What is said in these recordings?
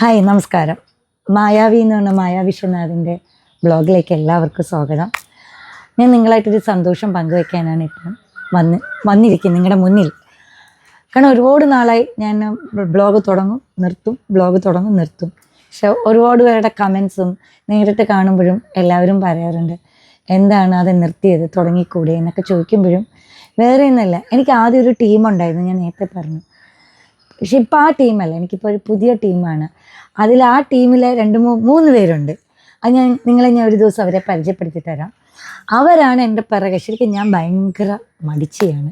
Hi നമസ്കാരം. മായാവി എന്ന് പറഞ്ഞ മായ വിശ്വനാഥിന്റെ ബ്ലോഗിലേക്ക് എല്ലാവർക്കും സ്വാഗതം. ഞാൻ നിങ്ങളായിട്ടൊരു സന്തോഷം പങ്കുവയ്ക്കാനാണ് ഇപ്പം വന്ന് വന്നിരിക്കുന്നത് നിങ്ങളുടെ മുന്നിൽ. കാരണം ഒരുപാട് നാളായി ഞാൻ ബ്ലോഗ് തുടങ്ങും നിർത്തും ബ്ലോഗ് തുടങ്ങും നിർത്തും. പക്ഷെ ഒരുപാട് പേരുടെ കമൻസും നേരിട്ട് കാണുമ്പോഴും എല്ലാവരും പറയാറുണ്ട് എന്താണ് അത് നിർത്തിയത് തുടങ്ങിക്കൂടെ എന്നൊക്കെ ചോദിക്കുമ്പോഴും വേറെ ഒന്നല്ല എനിക്ക് ആദ്യം ഒരു ടീമുണ്ടായിരുന്നു ഞാൻ നേരത്തെ പറഞ്ഞു. പക്ഷെ ഇപ്പോൾ ആ ടീമല്ല. എനിക്കിപ്പോൾ ഒരു പുതിയ ടീമാണ്. അതിൽ ആ ടീമിലെ രണ്ട് മൂന്ന് പേരുണ്ട്. അത് ഞാൻ നിങ്ങളെ ഞാൻ ഒരു ദിവസം അവരെ പരിചയപ്പെടുത്തി തരാം. അവരാണ് എന്റെ പിറകെ. ശരിക്കും ഞാൻ ഭയങ്കര മടിച്ചയാണ്.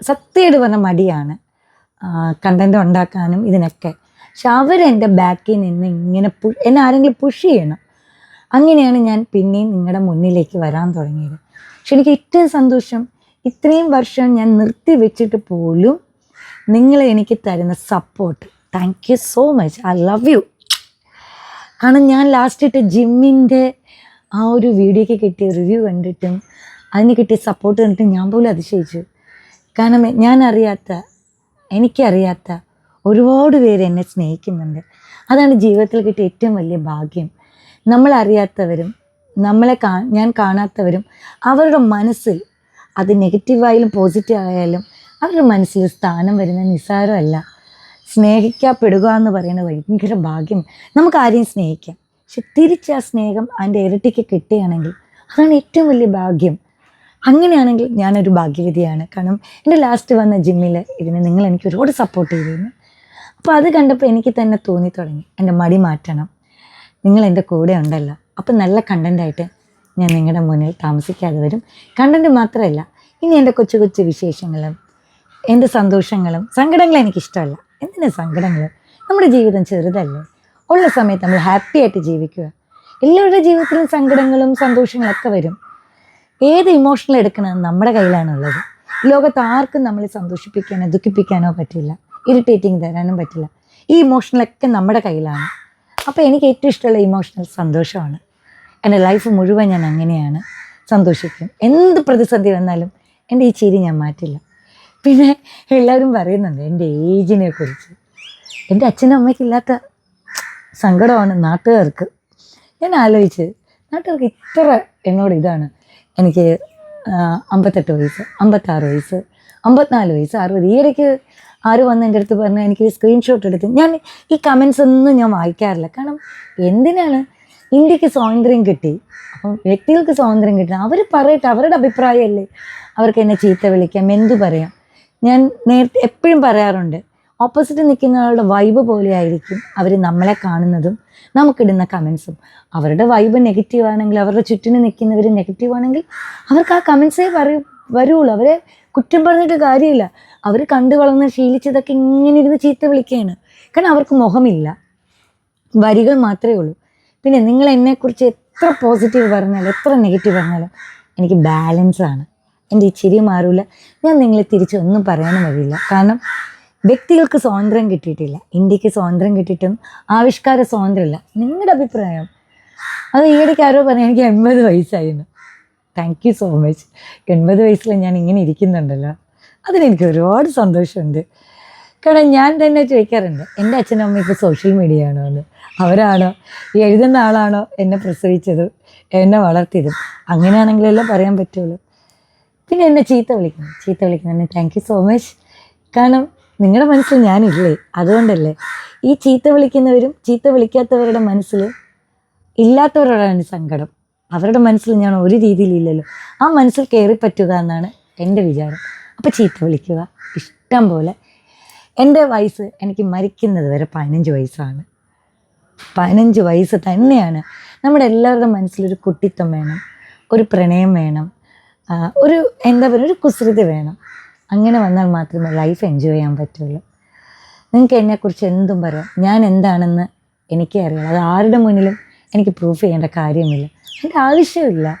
സത്യമായിട്ട് പറഞ്ഞ മടിയാണ് കണ്ടന്റ് ഉണ്ടാക്കാനും ഇതിനൊക്കെ. പക്ഷെ അവരെന്റെ ബാക്കിൽ നിന്ന് ഇങ്ങനെ പു എന്നെ ആരെങ്കിലും പുഷ് ചെയ്യണം. അങ്ങനെയാണ് ഞാൻ പിന്നെയും നിങ്ങളുടെ മുന്നിലേക്ക് വരാൻ തുടങ്ങിയത്. പക്ഷെ എനിക്ക് ഏറ്റവും സന്തോഷം ഇത്രയും വർഷം ഞാൻ നിർത്തി വെച്ചിട്ട് പോലും നിങ്ങൾ എനിക്ക് തരുന്ന support thank you so much I love you കാരണം ഞാൻ ലാസ്റ്റ് ഇട്ട് ജിമ്മിന്റെ ആ ഒരു വീഡിയോയ്ക്ക് കിട്ടിയ റിവ്യൂ കണ്ടിട്ടും അതിന് കിട്ടിയ സപ്പോർട്ട് കണ്ടിട്ടും ഞാൻ പോലും അതിശയിച്ചു. കാരണം ഞാൻ അറിയാത്ത എനിക്കറിയാത്ത ഒരുപാട് പേര് എന്നെ സ്നേഹിക്കുന്നുണ്ട്. അതാണ് ജീവിതത്തിൽ കിട്ടിയ ഏറ്റവും വലിയ ഭാഗ്യം. നമ്മളറിയാത്തവരും നമ്മളെ കാ ഞാൻ കാണാത്തവരും അവരുടെ മനസ്സിൽ അത് നെഗറ്റീവായാലും പോസിറ്റീവ് ആയാലും അവരുടെ മനസ്സിൽ സ്ഥാനം വരുന്ന നിസ്സാരമല്ല. സ്നേഹിക്കപ്പെടുക എന്ന് പറയുന്നത് ഭയങ്കര ഭാഗ്യം. നമുക്ക് ആരെയും സ്നേഹിക്കാം. പക്ഷെ തിരിച്ച് ആ സ്നേഹം അതിന്റെ ഇരട്ടിക്ക് കിട്ടുകയാണെങ്കിൽ അതാണ് ഏറ്റവും വലിയ ഭാഗ്യം. അങ്ങനെയാണെങ്കിൽ ഞാനൊരു ഭാഗ്യവതിയാണ്. കാരണം എന്റെ ലാസ്റ്റ് വന്ന ജിമ്മിൽ ഇതിന് നിങ്ങൾ എനിക്ക് ഒരുപാട് സപ്പോർട്ട് ചെയ്തിരുന്നു. അപ്പോൾ അത് കണ്ടപ്പോൾ എനിക്ക് തന്നെ തോന്നി തുടങ്ങി. എന്റെ മടി മാറ്റണം. നിങ്ങൾ എന്റെ കൂടെ ഉണ്ടല്ലോ. അപ്പം നല്ല കണ്ടന്റായിട്ട് ഞാൻ നിങ്ങളുടെ മുന്നിൽ താമസിക്കാതെ വരും. കണ്ടന്റ് മാത്രമല്ല ഇനി എന്റെ കൊച്ചു കൊച്ചു വിശേഷങ്ങളും എന്റെ സന്തോഷങ്ങളും സങ്കടങ്ങളും എനിക്കിഷ്ടമല്ല. എന്തിനാ സങ്കടങ്ങൾ നമ്മുടെ ജീവിതം ചെറുതല്ലേ. ഉള്ള സമയത്ത് നമ്മൾ ഹാപ്പി ആയിട്ട് ജീവിക്കുക. എല്ലാവരുടെ ജീവിതത്തിലും സങ്കടങ്ങളും സന്തോഷങ്ങളൊക്കെ വരും. ഏത് ഇമോഷണൽ എടുക്കണമെന്ന് നമ്മുടെ കയ്യിലാണുള്ളത്. ലോകത്ത് ആർക്കും നമ്മളെ സന്തോഷിപ്പിക്കാനോ ദുഃഖിപ്പിക്കാനോ പറ്റില്ല. ഇറിറ്റേറ്റിംഗ് തരാനും പറ്റില്ല. ഈ ഇമോഷണലൊക്കെ നമ്മുടെ കയ്യിലാണ്. അപ്പോൾ എനിക്ക് ഏറ്റവും ഇഷ്ടമുള്ള ഇമോഷണൽ സന്തോഷമാണ്. എന്റെ ലൈഫ് മുഴുവൻ ഞാൻ അങ്ങനെയാണ്. സന്തോഷിക്കും. എന്ത് പ്രതിസന്ധി വന്നാലും എന്റെ ഈ ചിരി ഞാൻ മാറ്റില്ല. പിന്നെ എല്ലാവരും പറയുന്നുണ്ട് എന്റെ ഏജിനെ കുറിച്ച്. എന്റെ അച്ഛനും അമ്മയ്ക്കില്ലാത്ത സങ്കടമാണ് നാട്ടുകാർക്ക്. ഞാൻ ആലോചിച്ച് നാട്ടുകാർക്ക് ഇത്ര എന്നോട് ഇതാണ്. എനിക്ക് അമ്പത്തെട്ട് വയസ്സ് അമ്പത്താറ് വയസ്സ് അമ്പത്തിനാല് വയസ്സ് അറുപത്. ഈ ഇടയ്ക്ക് ആര് വന്ന് എന്റെ അടുത്ത് പറഞ്ഞാൽ എനിക്ക് സ്ക്രീൻഷോട്ട് എടുത്ത് ഞാൻ ഈ കമൻസ് ഒന്നും ഞാൻ വായിക്കാറില്ല. കാരണം എന്തിനാണ് ഇന്ത്യയ്ക്ക് സ്വാതന്ത്ര്യം കിട്ടി? അപ്പം വ്യക്തികൾക്ക് സ്വാതന്ത്ര്യം കിട്ടണം. അവർ പറയട്ടെ അവരുടെ അഭിപ്രായമല്ലേ. അവർക്ക് എന്നെ ചീത്ത വിളിക്കാം എന്തു പറയാം? ഞാൻ നേരത്തെ എപ്പോഴും പറയാറുണ്ട് ഓപ്പോസിറ്റ് നിൽക്കുന്ന ആളുടെ വൈബ് പോലെ ആയിരിക്കും അവർ നമ്മളെ കാണുന്നതും നമുക്കിടുന്ന കമൻസും അവരുടെ വൈബ് നെഗറ്റീവ് ആണെങ്കിൽ അവരുടെ ചുറ്റിന് നിൽക്കുന്നവർ നെഗറ്റീവ് ആണെങ്കിൽ അവർക്ക് ആ കമൻസേ പറയും വരുള്ളൂ. അവരെ കുറ്റം പറഞ്ഞിട്ട് കാര്യമില്ല. അവർ കണ്ടു വളർന്ന് ശീലിച്ചതൊക്കെ ഇങ്ങനെ ഇരുന്ന് ചീത്ത വിളിക്കുകയാണ്. കാരണം അവർക്ക് മുഖമില്ല. വരികൾ മാത്രമേ ഉള്ളൂ. പിന്നെ നിങ്ങൾ എന്നെക്കുറിച്ച് എത്ര പോസിറ്റീവ് പറഞ്ഞാലും എത്ര നെഗറ്റീവ് പറഞ്ഞാലും എനിക്ക് ബാലൻസ് ആണ്. എന്റെ ഈ ചിരി മാറില്ല ഞാൻ നിങ്ങളെ തിരിച്ച് ഒന്നും പറയാനും വരില്ല കാരണം വ്യക്തികൾക്ക് സ്വാതന്ത്ര്യം കിട്ടിയിട്ടില്ല. ഇന്ത്യയ്ക്ക് സ്വാതന്ത്ര്യം കിട്ടിയിട്ടും ആവിഷ്കാര സ്വാതന്ത്ര്യമില്ല. നിങ്ങളുടെ അഭിപ്രായം? അത് ഈയിടയ്ക്ക് ആരോ പറഞ്ഞു എനിക്ക് എൺപത് വയസ്സായിരുന്നു. താങ്ക് യു സോ മച്ച് എൺപത് വയസ്സിൽ ഞാൻ ഇങ്ങനെ ഇരിക്കുന്നുണ്ടല്ലോ. അതിനെനിക്ക് ഒരുപാട് സന്തോഷമുണ്ട്. കാരണം ഞാൻ തന്നെ ചോദിക്കാറുണ്ട് എന്റെ അച്ഛനും അമ്മ ഇപ്പോൾ സോഷ്യൽ മീഡിയ ആണോ എന്ന്? അവരാണോ? ഈ എഴുതുന്ന ആളാണോ എന്നെ പ്രസവിച്ചത്? എന്നെ വളർത്തിയതും? അങ്ങനെയാണെങ്കിലല്ലേ പറയാൻ പറ്റുള്ളൂ. പിന്നെ എന്നെ ചീത്ത വിളിക്കണം ചീത്ത വിളിക്കുന്നതിന് താങ്ക് യു സോ മച്ച് കാരണം നിങ്ങളുടെ മനസ്സിൽ ഞാനില്ലേ? അതുകൊണ്ടല്ലേ. ഈ ചീത്ത വിളിക്കുന്നവരും ചീത്ത വിളിക്കാത്തവരുടെ മനസ്സിൽ ഇല്ലാത്തവരോടാണ് സങ്കടം. അവരുടെ മനസ്സിൽ ഞാൻ ഒരു രീതിയിലില്ലല്ലോ ആ മനസ്സിൽ കയറി പറ്റുക എന്നാണ് എന്റെ വിചാരം. അപ്പോൾ ചീത്ത വിളിക്കുക ഇഷ്ടം പോലെ. എന്റെ വയസ്സ് എനിക്ക് മരിക്കുന്നത് വരെ പതിനഞ്ച് വയസ്സാണ്. പതിനഞ്ച് വയസ്സ് തന്നെയാണ്. നമ്മുടെ എല്ലാവരുടെ മനസ്സിലൊരു കുട്ടിത്തം വേണം ഒരു പ്രണയം വേണം ഒരു എന്താ പറയുക ഒരു കുസൃതി വേണം. അങ്ങനെ വന്നാൽ മാത്രമേ ലൈഫ് എൻജോയ് ചെയ്യാൻ പറ്റുള്ളൂ. നിങ്ങൾക്ക് എന്നെക്കുറിച്ച് എന്തും പറയാം. ഞാൻ എന്താണെന്ന് എനിക്കേ അറിയാം അത് ആരുടെ മുന്നിലും എനിക്ക് പ്രൂഫ് ചെയ്യേണ്ട കാര്യമില്ല. എന്റെ ആവശ്യമില്ല.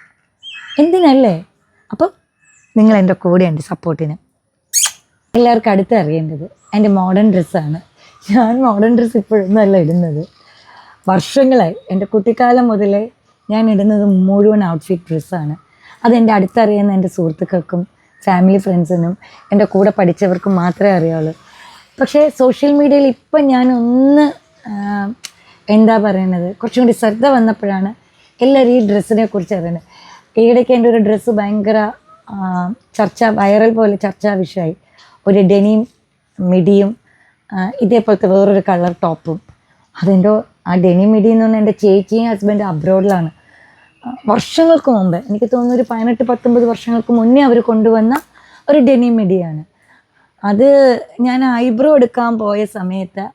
എന്തിനല്ലേ? അപ്പം നിങ്ങൾ എന്റെ കൂടെ ഉണ്ട് സപ്പോർട്ടിന് എല്ലാവർക്കും അടുത്ത് അറിയേണ്ടത് എന്റെ മോഡേൺ ഡ്രസ്സാണ് ഞാൻ മോഡേൺ ഡ്രസ്സ് ഇപ്പോഴൊന്നുമല്ല ഇടുന്നത്. വർഷങ്ങളായി. എന്റെ കുട്ടിക്കാലം മുതലേ ഞാൻ ഇടുന്നത് മുഴുവൻ ഔട്ട്ഫിറ്റ് ഡ്രസ്സാണ് അതെന്റെ അടുത്തറിയുന്ന എന്റെ സുഹൃത്തുക്കൾക്കും ഫാമിലി ഫ്രണ്ട്സിനും എന്റെ കൂടെ പഠിച്ചവർക്കും മാത്രമേ അറിയാവുള്ളൂ പക്ഷേ സോഷ്യൽ മീഡിയയിൽ ഇപ്പം ഞാൻ ഒന്ന് എന്താ പറയണത്? കുറച്ചും കൂടി ശ്രദ്ധ വന്നപ്പോഴാണ് എല്ലാവരും ഈ ഡ്രസ്സിനെ കുറിച്ച് അറിയുന്നത്. ഈയിടയ്ക്ക് എന്റെ ഒരു ഡ്രസ്സ് ഭയങ്കര ചർച്ച വൈറൽ പോലെ ചർച്ചാ വിഷയമായി. ഒരു ഡെനിയും മിഡിയും ഇതേപോലത്തെ വേറൊരു കളർ ടോപ്പും അതെന്റെ ആ ഡെനിം മിഡി എന്ന് പറഞ്ഞാൽ എന്റെ ചേച്ചിയും ഹസ്ബൻഡ് അബ്രോഡിലാണ് വർഷങ്ങൾക്ക് മുമ്പ് എനിക്ക് തോന്നുന്നു ഒരു പതിനെട്ട് പത്തൊമ്പത് വർഷങ്ങൾക്ക് മുന്നേ അവർ കൊണ്ടുവന്ന ഒരു ഡെനിം മിഡിയാണ് അത് ഞാൻ ഐബ്രോ എടുക്കാൻ പോയ സമയത്ത്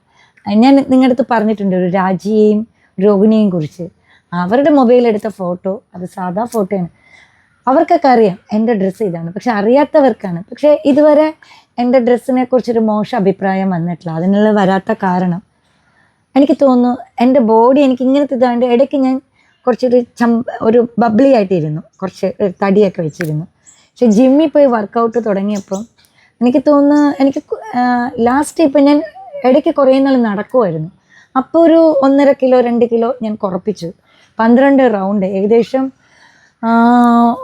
ഞാൻ നിങ്ങളുടെ അടുത്ത് പറഞ്ഞിട്ടുണ്ട് ഒരു രാജിയെയും രോഹിണിയെയും കുറിച്ച്. അവരുടെ മൊബൈൽ എടുത്ത ഫോട്ടോ അത് സാധാ ഫോട്ടോയാണ് അവർക്കൊക്കെ അറിയാം എന്റെ ഡ്രസ്സ് ഇതാണ്. പക്ഷെ അറിയാത്തവർക്കാണ്. പക്ഷേ ഇതുവരെ എന്റെ ഡ്രസ്സിനെ കുറിച്ചൊരു മോശം അഭിപ്രായം വന്നിട്ടില്ല. അതിനുള്ള വരാത്ത കാരണം. എനിക്ക് തോന്നുന്നു എന്റെ ബോഡി എനിക്ക് ഇങ്ങനത്തെ ഇതാണ്ട് ഇടയ്ക്ക് ഞാൻ കുറച്ചൊരു ചം ഒരു ബബ്ലി ആയിട്ടിരുന്നു. കുറച്ച് തടിയൊക്കെ വെച്ചിരുന്നു. പക്ഷെ ജിമ്മിൽ പോയി വർക്കൗട്ട് തുടങ്ങിയപ്പോൾ എനിക്ക് തോന്നുന്നു എനിക്ക് ലാസ്റ്റ് ഇപ്പം ഞാൻ ഇടയ്ക്ക് കുറേ നാൾ നടക്കുമായിരുന്നു അപ്പോൾ ഒരു ഒന്നര കിലോ രണ്ട് കിലോ ഞാൻ കുറപ്പിച്ചു. പന്ത്രണ്ട് റൗണ്ട് ഏകദേശം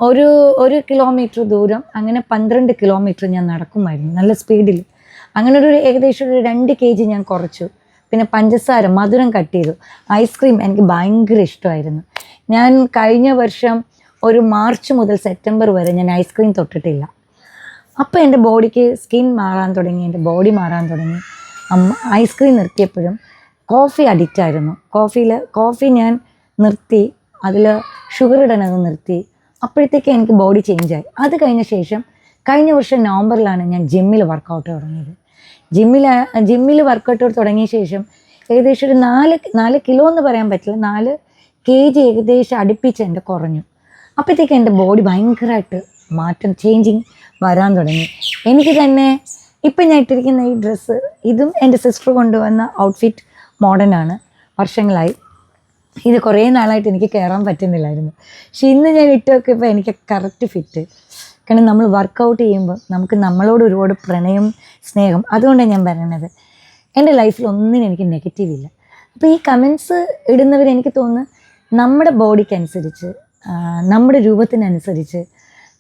ഒരു ഒരു കിലോമീറ്റർ ദൂരം അങ്ങനെ പന്ത്രണ്ട് കിലോമീറ്റർ ഞാൻ നടക്കുമായിരുന്നു നല്ല സ്പീഡിൽ അങ്ങനെ ഒരു ഏകദേശം ഒരു രണ്ട് കെ ജി ഞാൻ കുറച്ചു. പിന്നെ പഞ്ചസാര മധുരം കട്ട് ചെയ്തു. ഐസ്ക്രീം എനിക്ക് ഭയങ്കര ഇഷ്ടമായിരുന്നു. ഞാൻ കഴിഞ്ഞ വർഷം ഒരു മാർച്ച് മുതൽ സെപ്റ്റംബർ വരെ ഞാൻ ഐസ്ക്രീം തൊട്ടിട്ടില്ല. അപ്പോൾ എന്റെ ബോഡിക്ക് സ്കിൻ മാറാൻ തുടങ്ങി എന്റെ ബോഡി മാറാൻ തുടങ്ങി. ഐസ്ക്രീം നിർത്തിയപ്പോഴും കോഫി അഡിക്റ്റ് ആയിരുന്നു. കോഫിയിൽ കോഫി ഞാൻ നിർത്തി അതിൽ ഷുഗർ ഇടണത് നിർത്തി. അപ്പോഴത്തേക്ക് എനിക്ക് ബോഡി ചേഞ്ചായി. അത് കഴിഞ്ഞ ശേഷം കഴിഞ്ഞ വർഷം നവംബറിലാണ് ഞാൻ ജിമ്മിൽ വർക്കൗട്ട് തുടങ്ങിയത്. ജിമ്മിൽ ജിമ്മിൽ വർക്കൗട്ട് തുടങ്ങിയ ശേഷം ഏകദേശം ഒരു നാല് നാല് കിലോ എന്ന് പറയാൻ പറ്റില്ല. നാല് കെ ജി ഏകദേശം അടുപ്പിച്ച് എന്റെ കുറഞ്ഞു. അപ്പോഴത്തേക്ക് എന്റെ ബോഡി ഭയങ്കരമായിട്ട് മാറ്റം ചേഞ്ചിങ് വരാൻ തുടങ്ങി. എനിക്ക് തന്നെ ഇപ്പം ഞാൻ ഇട്ടിരിക്കുന്ന ഈ ഡ്രസ്സ് ഇതും എന്റെ സിസ്റ്റർ കൊണ്ടുവന്ന ഔട്ട്ഫിറ്റ് മോഡേൺ ആണ്. വർഷങ്ങളായി. ഇത് കുറേ നാളായിട്ട് എനിക്ക് കയറാൻ പറ്റുന്നില്ലായിരുന്നു. പക്ഷെ ഇന്ന് ഞാൻ ഇട്ട് ഇപ്പോൾ എനിക്ക് കറക്റ്റ് ഫിറ്റ് കാരണം നമ്മൾ വർക്കൗട്ട് ചെയ്യുമ്പോൾ നമുക്ക് നമ്മളോട് ഒരുപാട് പ്രണയം സ്നേഹം. അതുകൊണ്ടാണ് ഞാൻ പറയണത്. എന്റെ ലൈഫിൽ ഒന്നിനും എനിക്ക് നെഗറ്റീവ് ഇല്ല. അപ്പോൾ ഈ കമൻസ് ഇടുന്നവർ എനിക്ക് തോന്നുന്നു നമ്മുടെ ബോഡിക്കനുസരിച്ച് നമ്മുടെ രൂപത്തിനനുസരിച്ച്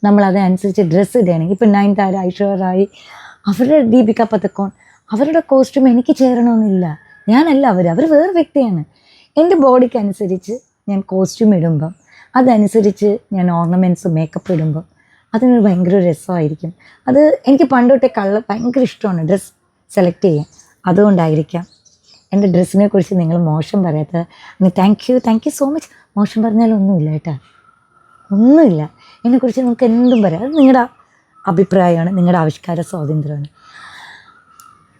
നമ്മൾ അതനുസരിച്ച് ഡ്രസ്സ് ഇടുകയാണെങ്കിൽ ഇപ്പം നയൻതാര ഐശ്വറായി അവരുടെ ദീപിക പതക്കോൺ അവരുടെ കോസ്റ്റ്യൂം എനിക്ക് ചേരണമെന്നില്ല. ഞാനല്ല അവർ അവർ വേറെ വ്യക്തിയാണ്. എന്റെ ബോഡിക്ക് അനുസരിച്ച് ഞാൻ കോസ്റ്റ്യൂം ഇടുമ്പം അതനുസരിച്ച് ഞാൻ ഓർണമെന്റ്സ് മേക്കപ്പ് ഇടുമ്പം അതിനൊരു ഭയങ്കര രസമായിരിക്കും. അത് എനിക്ക് പണ്ടോട്ടെ കള്ള ഭയങ്കര ഇഷ്ടമാണ് ഡ്രസ്സ് സെലക്ട് ചെയ്യാൻ. അതുകൊണ്ടായിരിക്കാം എന്റെ ഡ്രസ്സിനെ കുറിച്ച് നിങ്ങൾ മോശം പറയാത്തത് thank you thank you so much മോശം പറഞ്ഞാലൊന്നുമില്ല കേട്ടോ. ഒന്നുമില്ല. എന്നെക്കുറിച്ച് നിങ്ങൾക്ക് എന്തും പറയാം. അത് നിങ്ങളുടെ അഭിപ്രായമാണ് നിങ്ങളുടെ ആവിഷ്കാര സ്വാതന്ത്ര്യമാണ്.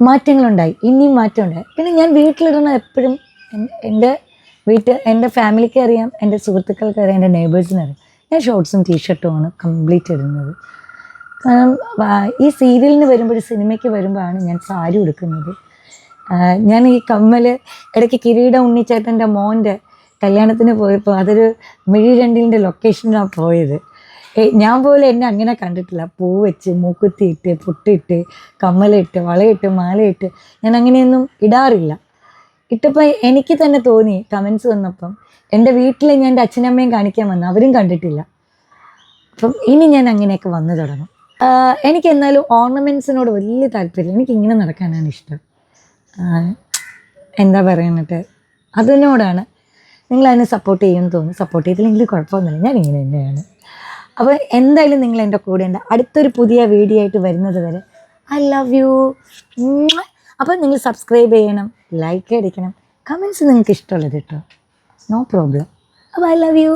മാറ്റങ്ങളുണ്ടായി ഇനിയും മാറ്റമുണ്ടായി. പിന്നെ ഞാൻ വീട്ടിലിടുന്ന എപ്പോഴും എൻ- എന്റെ വീട്ടിൽ എന്റെ ഫാമിലിക്ക് അറിയാം എന്റെ സുഹൃത്തുക്കൾക്ക് അറിയാം എന്റെ നെയ്ബേഴ്സിന് അറിയാം. ഞാൻ ഷോർട്സും ടീഷർട്ടുമാണ് കംപ്ലീറ്റ് ഇടുന്നത്. കാരണം ഈ സീരിയലിന് വരുമ്പോൾ സിനിമയ്ക്ക് വരുമ്പോഴാണ് ഞാൻ സാരി ഉടുക്കുന്നത്. ഞാൻ ഈ കമ്മൽ ഇടയ്ക്ക് കിരീട ഉണ്ണിച്ചേട്ടന്റെ മോന്റെ കല്യാണത്തിന് പോയപ്പോൾ അതൊരു മിഴിരണ്ടിലിന്റെ ലൊക്കേഷനിലാണ് പോയത്. ഞാൻ പോലെ എന്നെ അങ്ങനെ കണ്ടിട്ടില്ല. പൂ വെച്ച് മൂക്കുത്തിയിട്ട് പൊട്ടിട്ട് കമ്മലിട്ട് വളയിട്ട് മാലയിട്ട് ഞാൻ അങ്ങനെയൊന്നും ഇടാറില്ല. ഇട്ടപ്പോൾ എനിക്ക് തന്നെ തോന്നി കമൻസ് വന്നപ്പം എന്റെ വീട്ടിൽ ഞാൻ എന്റെ അച്ഛനമ്മയും കാണിക്കാൻ വന്നു. അവരും കണ്ടിട്ടില്ല. അപ്പം ഇനി ഞാൻ അങ്ങനെയൊക്കെ വന്നു തുടങ്ങും. എനിക്ക് എന്നാലും ഓർണമെന്റ്സിനോട് വലിയ താല്പര്യം എനിക്ക് ഇങ്ങനെ നടക്കാനാണ് ഇഷ്ടം. എന്താ പറയുന്നത് അതിനോടാണ്. നിങ്ങൾ അതിനെ സപ്പോർട്ട് ചെയ്യുമെന്ന് തോന്നുന്നു. സപ്പോർട്ട് ചെയ്തില്ലെങ്കിൽ കുഴപ്പമൊന്നുമില്ല. ഞാൻ ഇങ്ങനെ തന്നെയാണ്. അപ്പോൾ എന്തായാലും നിങ്ങൾ എന്റെ കൂടെ ഉണ്ട്. അടുത്തൊരു പുതിയ വീഡിയോ ആയിട്ട് വരുന്നത് വരെ ഐ ലവ് യു അപ്പോൾ നിങ്ങൾ സബ്സ്ക്രൈബ് ചെയ്യണം ലൈക്ക് അടിക്കണം. കമൻസ് നിങ്ങൾക്ക് ഇഷ്ടമുള്ളത് കേട്ടോ നോ പ്രോബ്ലം അപ്പോൾ ഐ ലവ് യു